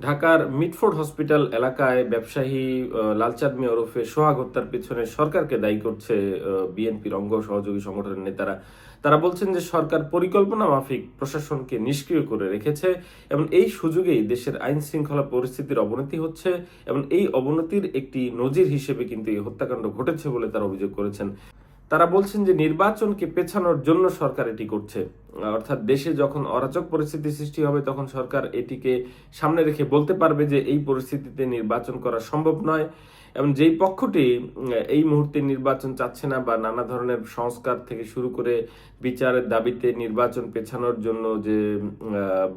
ঢাকার Mitford hospital এলাকায় ব্যবসায়ী লালচাঁদ মিয়া ওরফে সোহাগ হত্যার পেছনে সরকারকে দায়ী করছে বিএনপির অঙ্গ সহযোগী সংগঠনের নেতারা। তারা বলছেন যে সরকার পরিকল্পনা মাফিক প্রশাসনকে নিষ্ক্রিয় করে রেখেছে এবং এই সুযোগেই দেশের আইন শৃঙ্খলা পরিস্থিতির অবনতি হচ্ছে এবং এই অবনতির একটি নজির হিসেবে কিন্তু এই হত্যাকাণ্ড ঘটেছে বলে তারা অভিযোগ করেছেন। তারা বলছেন যে নির্বাচনকে পেছানোর জন্য সরকার এটি করছে। অর্থাৎ দেশে যখন অরাচক পরিস্থিতি সৃষ্টি হবে, তখন সরকার এটিকে সামনে রেখে বলতে পারবে যে এই পরিস্থিতিতে নির্বাচন করা সম্ভব নয় এবং যেই পক্ষটি এই মুহূর্তে নির্বাচন চাচ্ছে না বা নানা ধরনের সংস্কার থেকে শুরু করে বিচারের দাবিতে নির্বাচন পেছানোর জন্য যে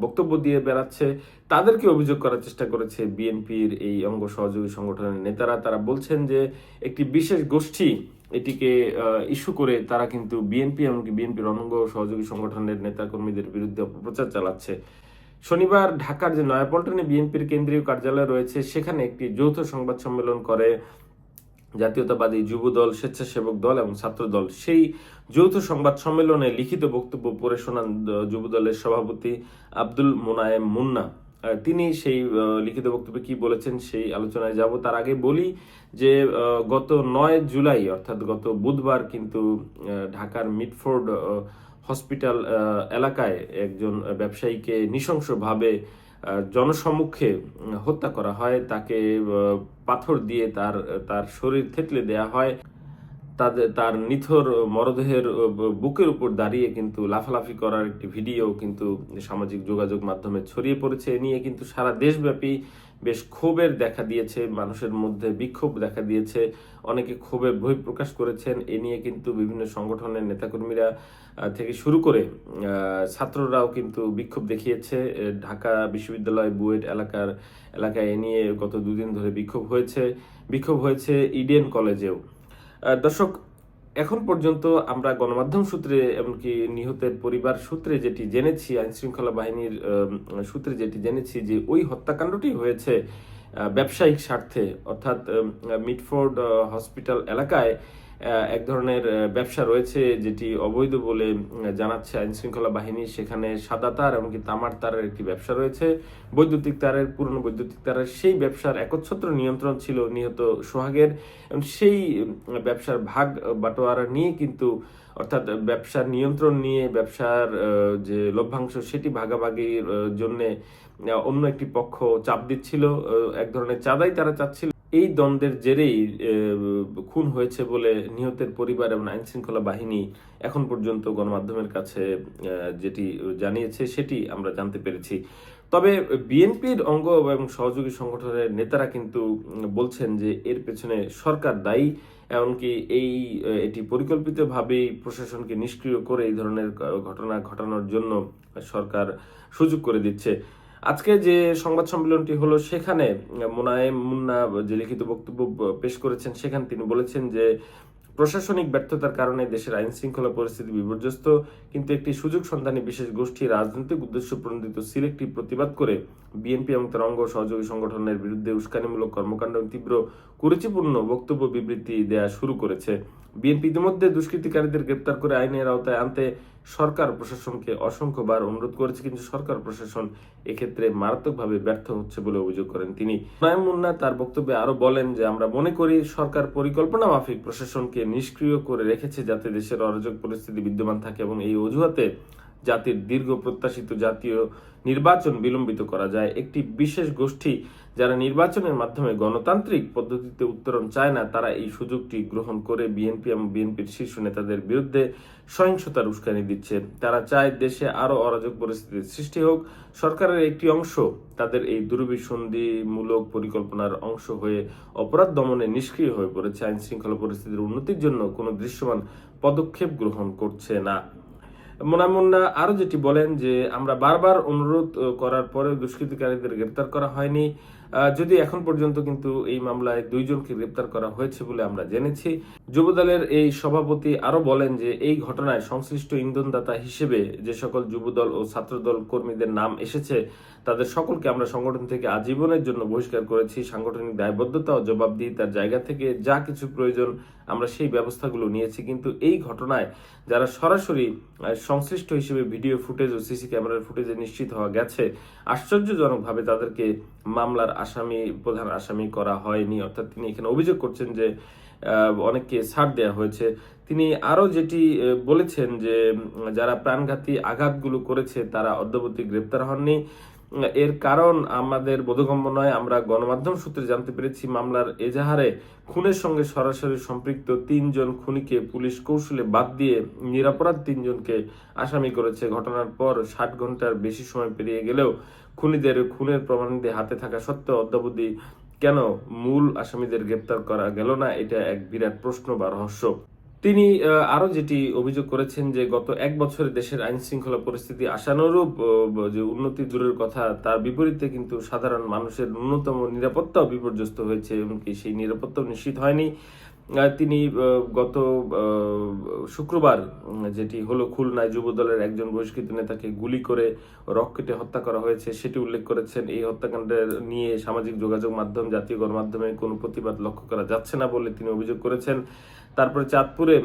বক্তব্য দিয়ে বেড়াচ্ছে, তাদেরকে অভিযোগ করার চেষ্টা করেছে বিএনপির এই অঙ্গ সহযোগী সংগঠনের নেতারা। তারা বলছেন যে একটি বিশেষ গোষ্ঠী এটিকে ইস্যু করে তারা কিন্তু বিএনপি এমনকি বিএনপির অঙ্গ সহযোগী সংগঠনের নেতাকর্মীদের বিরুদ্ধে অপপ্রচার চালাচ্ছে। শনিবার ঢাকার যে নয়াপল্টনে বিএনপির কেন্দ্রীয় কার্যালয় রয়েছে, সেখানে একটি যৌথ সংবাদ সম্মেলন করে জাতীয়তাবাদী যুবদল, স্বেচ্ছাসেবক দল এবং ছাত্র দল সেই যৌথ সংবাদ সম্মেলনে লিখিত বক্তব্য পড়ে শোনান দ- যুবদলের সভাপতি আব্দুল মোনায়েম মুন্না। তিনি সেই লিখিত বক্তব্যে কি বলেছেন সেই আলোচনায় যাব। তার আগে বলি যে গত নয় জুলাই অর্থাৎ গত বুধবার কিন্তু ঢাকার মিটফোর্ড আহ, হসপিটাল এলাকায় একজন ব্যবসায়ীকে নৃশংসভাবে জনসম্মুখে হত্যা করা হয়। তাকে পাথর দিয়ে তার তার শরীর থেতলে দেয়া হয়। তাদের, তার নিথর মরদেহের বুকের উপর দাঁড়িয়ে কিন্তু লাফালাফি করার একটি ভিডিও কিন্তু সামাজিক যোগাযোগ মাধ্যমে ছড়িয়ে পড়েছে। এ নিয়ে কিন্তু সারা দেশব্যাপী বেশ ক্ষোভের দেখা দিয়েছে, মানুষের মধ্যে বিক্ষোভ দেখা দিয়েছে। অনেকে ক্ষোভের বই প্রকাশ করেছেন। এ নিয়ে কিন্তু বিভিন্ন সংগঠনের নেতাকর্মীরা থেকে শুরু করে ছাত্ররাও কিন্তু বিক্ষোভ দেখিয়েছে। ঢাকা বিশ্ববিদ্যালয় বুয়েট এলাকার, এলাকায় এ নিয়ে গত দুদিন ধরে বিক্ষোভ হয়েছে। বিক্ষোভ হয়েছে ইডেন কলেজেও। দর্শক, এখন পর্যন্ত আমরা গণমাধ্যম সূত্রে এমনকি নিহতের পরিবার সূত্রে যেটি জেনেছি আইন শৃঙ্খলা বাহিনীর সূত্রে যেটি জেনেছি যে ওই হত্যাকাণ্ডটি হয়েছে ব্যবসায়িক স্বার্থে। অর্থাৎ মিটফোর্ড হসপিটাল এলাকায় এক ধরনের ব্যবসা রয়েছে যেটি অবৈধ বলে জানাচ্ছে আইন শৃঙ্খলা বাহিনী। সেখানে সাদা তার এমনকি তামার তারের একটি ব্যবসা রয়েছে। বৈদ্যুতিক তারের, পুরনো বৈদ্যুতিক তারের সেই ব্যবসার একচ্ছত্র নিয়ন্ত্রণ ছিল নিহত সোহাগের। এবং সেই ব্যবসার ভাগ বাটোয়ারা নিয়ে কিন্তু, অর্থাৎ ব্যবসার নিয়ন্ত্রণ নিয়ে, ব্যবসার যে লভ্যাংশ সেটি ভাগাভাগির জন্য অন্য একটি পক্ষ চাপ দিচ্ছিল। এক ধরনের চাঁদাই তারা চাচ্ছিল। এই দ্বন্দ্বের জেরেই খুন হয়েছে বলে নিহতের পরিবার এবং আইন শৃঙ্খলা বাহিনী এখন পর্যন্ত গণমাধ্যমের কাছে যেটি জানিয়েছে সেটি আমরা জানতে পেরেছি। তবে বিএনপির অঙ্গ এবং সহযোগী সংগঠনের নেতারা কিন্তু বলছেন যে এর পেছনে সরকার দায়ী, এমনকি এই এটি পরিকল্পিতভাবেই প্রশাসনকে নিষ্ক্রিয় করে এই ধরনের ঘটনা ঘটানোর জন্য সরকার সুযোগ করে দিচ্ছে। আজকে যে সংবাদ সম্মেলনটি হলো, সেখানে মোনায়েম মুন্না যে লিখিত বক্তব্য পেশ করেছেন, সেখানে তিনি বলেছেন যে, প্রশাসনিক ব্যর্থতার কারণে দেশের আইন শৃঙ্খলা পরিস্থিতি বিপর্যস্ত, কিন্তু একটি সুযোগ সন্ধানী বিশেষ গোষ্ঠী রাজনৈতিক উদ্দেশ্য প্রণোদিত সিলেক্টিভ প্রতিবাদ করে, বিএনপি এবং তার অঙ্গ সহযোগী সংগঠনের বিরুদ্ধে উস্কানিমূলক কর্মকাণ্ড তীব্র কুরুচিপূর্ণ বক্তব্য বিবৃতি দেয়া শুরু করেছে। বিএনপি ইতিমধ্যে দুষ্কৃতিকারীদের গ্রেপ্তার করে আইনের আওতায় আনতে সরকার প্রশাসনকে অসংখ্যবার অনুরোধ করেছে, কিন্তু সরকার প্রশাসন এক্ষেত্রে মারাত্মকভাবে ব্যর্থ হচ্ছে বলে অভিযোগ করেন তিনি। নয়ন মুন্না তার বক্তব্যে আরও বলেন যে, আমরা মনে করি সরকার পরিকল্পনা মাফিক প্রশাসনকে নিষ্ক্রিয় করে রেখেছে যাতে দেশের অরাজক পরিস্থিতি বিদ্যমান থাকে এবং এই অজুহাতে জাতির দীর্ঘ প্রত্যাশিত জাতীয় নির্বাচন বিলম্বিত করা যায়। একটি বিশেষ গোষ্ঠী যারা নির্বাচনের মাধ্যমে গণতান্ত্রিক পদ্ধতিতে উত্তরণ চায় না, তারা এই সুযোগটি গ্রহণ করে বিএনপি এবং বিএনপির শীর্ষ নেতাদের বিরুদ্ধে সহিংসতার উস্কানি দিচ্ছে। তারা চায় দেশে আরও অরাজক পরিস্থিতির সৃষ্টি হোক। সরকারের একটি অংশ তাদের এই দুর্বিসন্ধিমূলক পরিকল্পনার অংশ হয়ে অপরাধ দমনে নিষ্ক্রিয় হয়ে পড়েছে। আইন শৃঙ্খলা পরিস্থিতির উন্নতির জন্য কোনো দৃশ্যমান পদক্ষেপ গ্রহণ করছে না। মোনামুন্না আরও যেটি বলেন যে আমরা বারবার অনুরোধ করার পরে দুষ্কৃতিকারীদের গ্রেপ্তার করা হয়নি। যদি এখন পর্যন্ত কিন্তু এই মামলায় দুইজনকে গ্রেপ্তার করা হয়েছে বলে আমরা জেনেছি। যুবদলের এই সভাপতি আরও বলেন যে এই ঘটনায় সংশ্লিষ্ট ইন্ধনদাতা হিসেবে যে সকল যুবদল ও ছাত্রদল কর্মীদের নাম এসেছে, তাদের সকলকে আমরা সংগঠন থেকে আজীবনের জন্য বহিষ্কার করেছি। সাংগঠনিক দায়বদ্ধতা ও জবাবদিহিতার জায়গা থেকে যা কিছু প্রয়োজন আমরা সেই ব্যবস্থাগুলো নিয়েছি। কিন্তু এই ঘটনায় যারা সরাসরি সংশ্লিষ্ট হিসেবে ভিডিও ফুটেজ ও সিসি ক্যামেরার ফুটেজে নিশ্চিত হওয়া গেছে, আশ্চর্যজনকভাবে তাদেরকে মামলার আসামি, প্রধান আসামি করা হয়নি। অর্থাৎ তিনি এখানে অভিযোগ করছেন যে অনেককে ছাড় দেওয়া হয়েছে। তিনি আরও যেটি বলেছেন যে যারা প্রাণঘাতী আঘাতগুলো করেছে, তারা অদ্যবধি গ্রেপ্তার হননি। এর কারণ আমাদের বোধগম্য নয়। আমরা গণমাধ্যম সূত্রে জানতে পেরেছি, মামলার এজাহারে খুনের সঙ্গে সরাসরি সম্পৃক্ত তিনজন খুনিকে পুলিশ কৌশলে বাদ দিয়ে নিরাপরাধ তিনজনকে আসামি করেছে। ঘটনার পর ষাট ঘণ্টার বেশি সময় পেরিয়ে গেলেও খুনিদের খুনের প্রমাণাদি হাতে থাকা সত্ত্বেও অদ্যাবধি কেন মূল আসামিদের গ্রেপ্তার করা গেল না এটা এক বিরাট প্রশ্ন বা রহস্য। তিনি আহ, আরও যেটি অভিযোগ করেছেন যে গত এক বছরে দেশের আইন শৃঙ্খলা পরিস্থিতি আশানুরূপ যে উন্নতি দূরের কথা তার বিপরীতে কিন্তু সাধারণ মানুষের ন্যূনতম নিরাপত্তাও বিপর্যস্ত হয়েছে এমনকি সেই নিরাপত্তাও নিশ্চিত হয়নি। তিনি গত শুক্রবার যেটি হলো খুলনায় যুব দলের একজন বহিষ্কৃত নেতাকে গুলি করে রক কেটে হত্যা করা হয়েছে, সেটি উল্লেখ করেছেন, এই হত্যাকাণ্ডের নিয়ে সামাজিক যোগাযোগ মাধ্যম, জাতীয় গণমাধ্যমে কোনো প্রতিবাদ লক্ষ্য করা যাচ্ছে না বলে তিনি অভিযোগ করেছেন। তারপরে চাঁদপুরে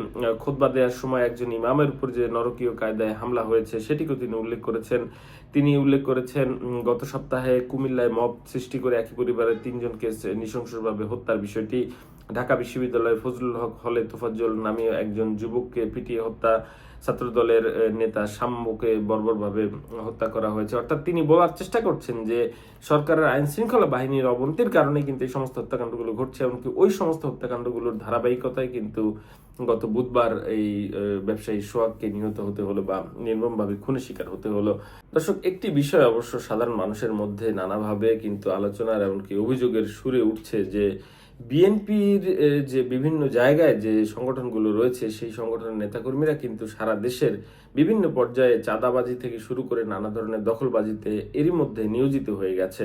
খোতবা দেওয়ার সময় একজন ইমামের উপর যে নরকীয় কায়দায় হামলা হয়েছে, সেটিকেও তিনি উল্লেখ করেছেন। তিনি উল্লেখ করেছেন গত সপ্তাহে কুমিল্লায় মব সৃষ্টি করে একই পরিবারের তিনজনকে নৃশংসভাবে হত্যার বিষয়টি ঢাকা বিশ্ববিদ্যালয়ের ফজলুল হক হলে তোফাজ্জল নামে একজন যুবককে পিটিয়ে হত্যা, ছাত্রদলের নেতা সাম্যকে বর্বরভাবে হত্যা করা হয়েছে। অর্থাৎ তিনি বলার চেষ্টা করছেন যে সরকারের আইন শৃঙ্খলা বাহিনীর অবনতির কারণে কিন্তু এই সমস্ত হত্যাকাণ্ডগুলো ঘটছে, এমনকি ওই সমস্ত হত্যাকাণ্ডগুলোর ধারাবাহিকতায় কিন্তু গত বুধবার এই ব্যবসায়ী সোহাগকে নিহত হতে হলো বা নির্মমভাবে খুনের শিকার হতে হলো। দর্শক, একটি বিষয় অবশ্য সাধারণ মানুষের মধ্যে নানাভাবে কিন্তু আলোচনার এমনকি অভিযোগের সুরে উঠছে যে বিএনপির যে বিভিন্ন জায়গায় যে সংগঠনগুলো রয়েছে, সেই সংগঠনের নেতাকর্মীরা কিন্তু সারা দেশের বিভিন্ন পর্যায়ে চাঁদাবাজি থেকে শুরু করে নানা ধরনের দখলবাজিতে এরই মধ্যে নিয়োজিত হয়ে গেছে।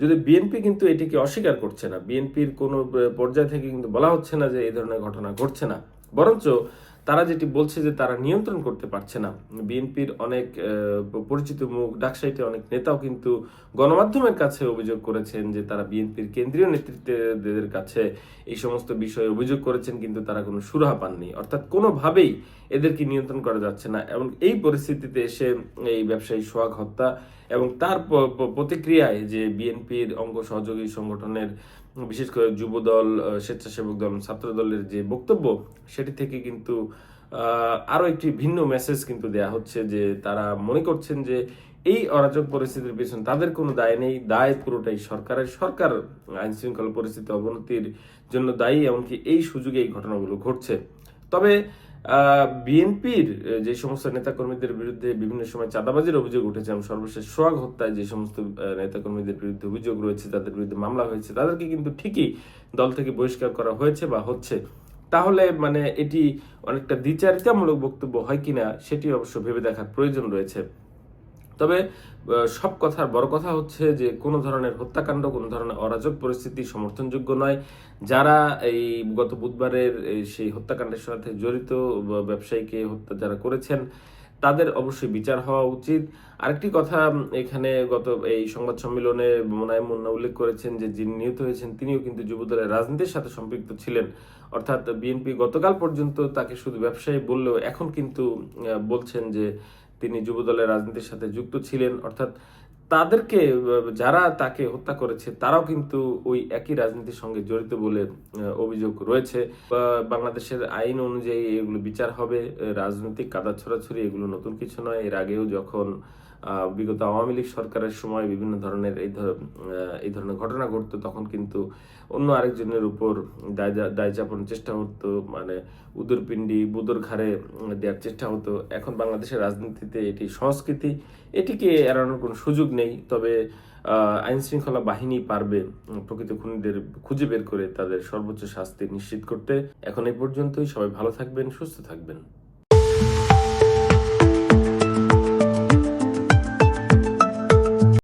যদি বিএনপি কিন্তু এটিকে অস্বীকার করছে না, বিএনপির কোনো পর্যায় থেকে কিন্তু বলা হচ্ছে না যে এই ধরনের ঘটনা ঘটছে না। বরঞ্চ তারা যেটি বলছে যে তারা নিয়ন্ত্রণ করতে পারছে না। বিএনপির অনেক পরিচিত মুখ, ডাকসাইটে অনেক নেতাও কিন্তু গণমাধ্যমের কাছে অভিযোগ করেছেন যে তারা বিএনপির কেন্দ্রীয় নেতৃত্বের কাছে এই সমস্ত বিষয়ে অভিযোগ করেছেন, কিন্তু তারা কোনো সুরাহা পাননি। অর্থাৎ কোনোভাবেই এদেরকে নিয়ন্ত্রণ করা যাচ্ছে না এবং এই পরিস্থিতিতে এসে এই ব্যবসায়ী সোহাগ হত্যা এবং তার প্রতিক্রিয়ায় যে বিএনপির অঙ্গ সহযোগী সংগঠনের বিশেষ করে যুবদল স্বেচ্ছাসেবক দল ছাত্র দলের যে বক্তব্য সেটি থেকে কিন্তু আহ, আরও একটি ভিন্ন মেসেজ কিন্তু দেয়া হচ্ছে যে তারা মনে করছেন যে এই অরাজক পরিস্থিতির পেছনে তাদের কোনো দায় নেই দায় পুরোটাই সরকারের। সরকার আইন শৃঙ্খলা পরিস্থিতি অবনতির জন্য দায়ী এমনকি এই সুযোগে এই ঘটনাগুলো ঘটছে। তবে বিএনপির যে সমস্ত নেতাকর্মীদের বিরুদ্ধে বিভিন্ন সময় চাঁদাবাজির অভিযোগ উঠেছে এবং সর্বশেষ সোয়াগ হত্যায় যে সমস্ত নেতাকর্মীদের বিরুদ্ধে অভিযোগ রয়েছে, তাদের বিরুদ্ধে মামলা হয়েছে, তাদেরকে কিন্তু ঠিকই দল থেকে বহিষ্কার করা হয়েছে বা হচ্ছে। তাহলে মানে এটি অনেকটা দ্বিচারিতামূলক বক্তব্য হয় কিনা, সেটি অবশ্য ভেবে দেখার প্রয়োজন রয়েছে। তবে সব কথার বড় কথা হচ্ছে যে, কোনো ধরনের হত্যাকাণ্ড, কোনো ধরনের অরাজক পরিস্থিতি সমর্থনযোগ্য নয়। যারা এই গত বুধবারের সেই হত্যাকাণ্ডের সাথে জড়িত ব্যবসায়ীকে হত্যা যারা করেছেন, তাদের অবশ্যই বিচার হওয়া উচিত। আরেকটি কথা এখানে গত এই সংবাদ সম্মেলনে মোনায়েম মুন্না উল্লেখ করেছেন যে, যিনি নিহত হয়েছেন, তিনিও কিন্তু যুবদলের রাজনীতির সাথে সম্পৃক্ত ছিলেন। অর্থাৎ বিএনপি গতকাল পর্যন্ত তাকে শুধু ব্যবসায়ী বললেও এখন কিন্তু বলছেন যে তিনি যুবদলের রাজনীতির সাথে যুক্ত ছিলেন। অর্থাৎ তাদেরকে, যারা তাকে হত্যা করেছে, তারাও কিন্তু ওই একই রাজনীতির সঙ্গে জড়িত বলে অভিযোগ রয়েছে। বাংলাদেশের আইন অনুযায়ী এগুলো বিচার হবে, রাজনৈতিক কাদা ছড়াছড়ি এগুলো নতুন কিছু নয়। এর আগেও যখন বিগত আওয়ামী লীগ সরকারের সময় বিভিন্ন ধরনের এই এই ধরনের ঘটনা ঘটতো, তখন কিন্তু অন্য আরেকজনের উপর দায় দায় চাপানোর চেষ্টা হতো। মানে উদরপিণ্ডি, বুদর ঘাড়ে দেওয়ার চেষ্টা হতো। এখন বাংলাদেশের রাজনীতিতে এটি সংস্কৃতি, এটিকে এড়ানোর কোনো সুযোগ নেই। তবে আইন শৃঙ্খলা বাহিনী পারবে প্রকৃত খুনিদের খুঁজে বের করে তাদের সর্বোচ্চ শাস্তি নিশ্চিত করতে। এখন এই পর্যন্তই। সবাই ভালো থাকবেন, সুস্থ থাকবেন।